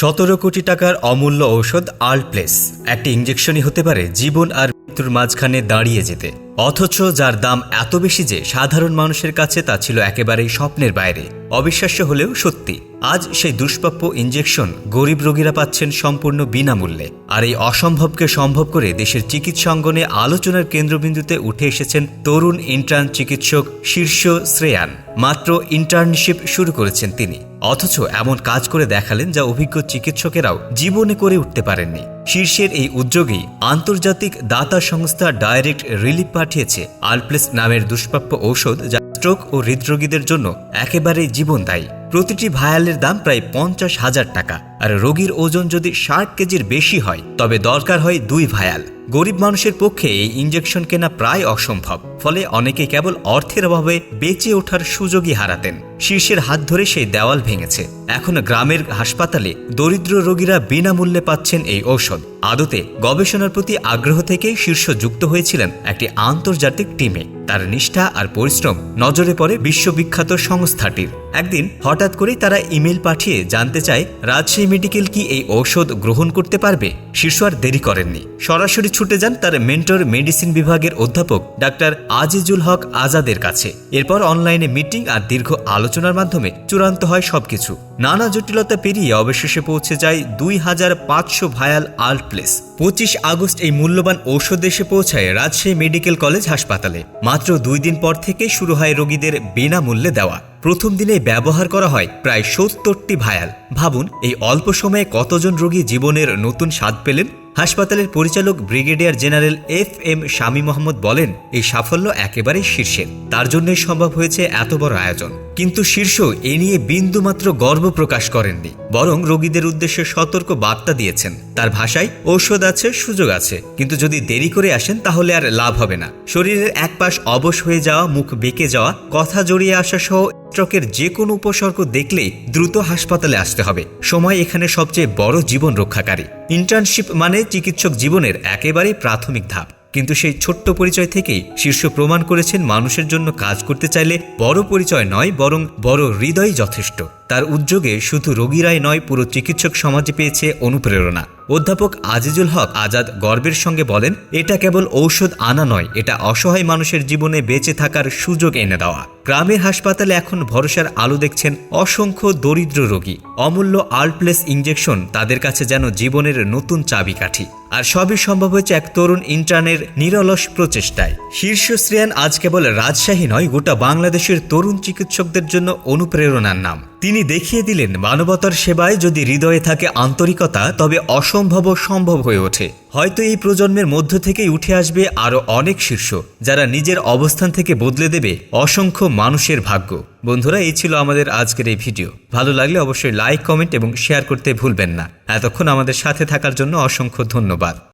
সতেরো কোটি টাকার অমূল্য ঔষধ আলপ্লেস। একটি ইঞ্জেকশনই হতে পারে জীবন আর মৃত্যুর মাঝখানে দাঁড়িয়ে যেতে। অথচ যার দাম এত বেশি যে সাধারণ মানুষের কাছে তা ছিল একেবারেই স্বপ্নের বাইরে। অবিশ্বাস্য হলেও সত্যি, আজ সেই দুষ্প্রাপ্য ইঞ্জেকশন গরিব রোগীরা পাচ্ছেন সম্পূর্ণ বিনামূল্যে। আর এই অসম্ভবকে সম্ভব করে দেশের চিকিৎসা অঙ্গনে আলোচনার কেন্দ্রবিন্দুতে উঠে এসেছেন তরুণ ইন্টার্ন চিকিৎসক শীর্ষ শ্রেয়ান। মাত্র ইন্টার্নশিপ শুরু করেছেন তিনি। অথচ এমন কাজ করে দেখালেন যা অভিজ্ঞ চিকিৎসকেরাও জীবনে করে উঠতে পারেননি। শীর্ষের এই উদ্যোগেই আন্তর্জাতিক দাতা সংস্থা ডাইরেক্ট রিলিফ পাঠিয়েছে আলপ্লেস নামের দুষ্প্রাপ্য ঔষধ যা স্ট্রোক ও হৃদরোগীদের জন্য একেবারেই জীবনদায়ী। প্রতিটি ভায়ালের দাম প্রায় পঞ্চাশ হাজার টাকা। আর রোগীর ওজন যদি ষাট কেজির বেশি হয়, তবে দরকার হয় দুই ভায়াল। গরিব মানুষের পক্ষে এই ইঞ্জেকশন কেনা প্রায় অসম্ভব। ফলে অনেকে কেবল অর্থের অভাবে বেঁচে ওঠার সুযোগই হারাতেন। শীর্ষের হাত ধরে সেই দেওয়াল ভেঙেছে। এখন গ্রামের হাসপাতালে দরিদ্র রোগীরা বিনামূল্যে পাচ্ছেন এই ঔষধ। আদতে গবেষণার প্রতি আগ্রহ থেকে শীর্ষ যুক্ত হয়েছিলেন একটি আন্তর্জাতিক টিমে। তার নিষ্ঠা আর পরিশ্রম নজরে পড়ে বিশ্ববিখ্যাত সংস্থাটির। একদিন হঠাৎ করেই তারা ইমেল পাঠিয়ে জানতে চায় রাজশাহী মেডিকেল কি এই ঔষধ গ্রহণ করতে পারবে? শিশু আর দেরি করেননি। সরাসরি ছুটে যান তার মেন্টর মেডিসিন বিভাগের অধ্যাপক ডাক্তার আজিজুল হক আজাদের কাছে। এরপর অনলাইনে মিটিং আর দীর্ঘ আলোচনার মাধ্যমে চূড়ান্ত হয় সবকিছু। নানা জটিলতা পেরিয়ে অবশেষে পৌঁছে যায় দুই হাজার পাঁচশো ভায়াল আল্টপ্লেস পঁচিশ আগস্ট এই মূল্যবান ঔষধ এসে পৌঁছায় রাজশাহী মেডিকেল কলেজ হাসপাতালে। মাত্র দুই দিন পর থেকে শুরু হয় রোগীদের বিনামূল্যে দেওয়া। প্রথম দিনে ব্যবহার করা হয় প্রায় সত্তরটি ভায়াল। ভাবুন, এই অল্প সময়ে কতজন রোগী জীবনের নতুন স্বাদ পেলেন? হাসপাতালের পরিচালক brigadier general F M Shami Mohammad বলেন, এই সাফল্য একেবারেই শীর্ষের। তার জন্যই সম্ভব হয়েছে এত বড় আয়োজন। কিন্তু শীর্ষ এ নিয়ে বিন্দুমাত্র গর্ব প্রকাশ করেননি, বরং রোগীদের উদ্দেশ্যে সতর্ক বার্তা দিয়েছেন। তার ভাষায় ঔষধ আছে, সুযোগ আছে। কিন্তু যদি দেরি করে আসেন, তাহলে আর লাভ হবে না। শরীরের এক পাশ অবশ হয়ে যাওয়া, মুখ বেঁকে যাওয়া, কথা জড়িয়ে আসা সহ স্ট্রোকের যে কোনো উপসর্গ দেখলেই দ্রুত হাসপাতালে আসতে হবে। সময় এখানে সবচেয়ে বড় জীবন রক্ষাকারী। ইন্টার্নশিপ মানে চিকিৎসক জীবনের একেবারেই প্রাথমিক ধাপ। কিন্তু সেই ছোট্ট পরিচয় থেকেই শীর্ষ প্রমাণ করেছেন মানুষের জন্য কাজ করতে চাইলে বড় পরিচয় নয়, বরং বড় হৃদয় যথেষ্ট। তার উদ্যোগে শুধু রোগীরাই নয়, পুরো চিকিৎসক সমাজে পেয়েছে অনুপ্রেরণা। অধ্যাপক আজিজুল হক আজাদ গর্বের সঙ্গে বলেন, এটা কেবল ঔষধ আনা নয়, এটা অসহায় মানুষের জীবনে বেঁচে থাকার সুযোগ এনে দেওয়া। গ্রামের হাসপাতালে এখন ভরসার আলো দেখছেন অসংখ্য দরিদ্র রোগী। অমূল্য আলপ্লেস ইঞ্জেকশন তাদের কাছে যেন জীবনের নতুন চাবিকাঠি। আর সবই সম্ভব হয়েছে এক তরুণ ইন্টার্নের নিরলস প্রচেষ্টায়। শীর্ষশ্রেয়ান আজ কেবল রাজশাহী নয়, গোটা বাংলাদেশের তরুণ চিকিৎসকদের জন্য অনুপ্রেরণার নাম। তিনি দেখিয়ে দিলেন, মানবতার সেবায় যদি হৃদয়ে থাকে আন্তরিকতা, তবে অসম্ভব সম্ভব হয়ে ওঠে। হয়তো এই প্রজন্মের মধ্য থেকেই উঠে আসবে আরও অনেক শীর্ষ, যারা নিজের অবস্থান থেকে বদলে দেবে অসংখ্য মানুষের ভাগ্য। বন্ধুরা, এই ছিল আমাদের আজকের এই ভিডিও। ভালো লাগলে অবশ্যই লাইক, কমেন্ট এবং শেয়ার করতে ভুলবেন না। এতক্ষণ আমাদের সাথে থাকার জন্য অসংখ্য ধন্যবাদ।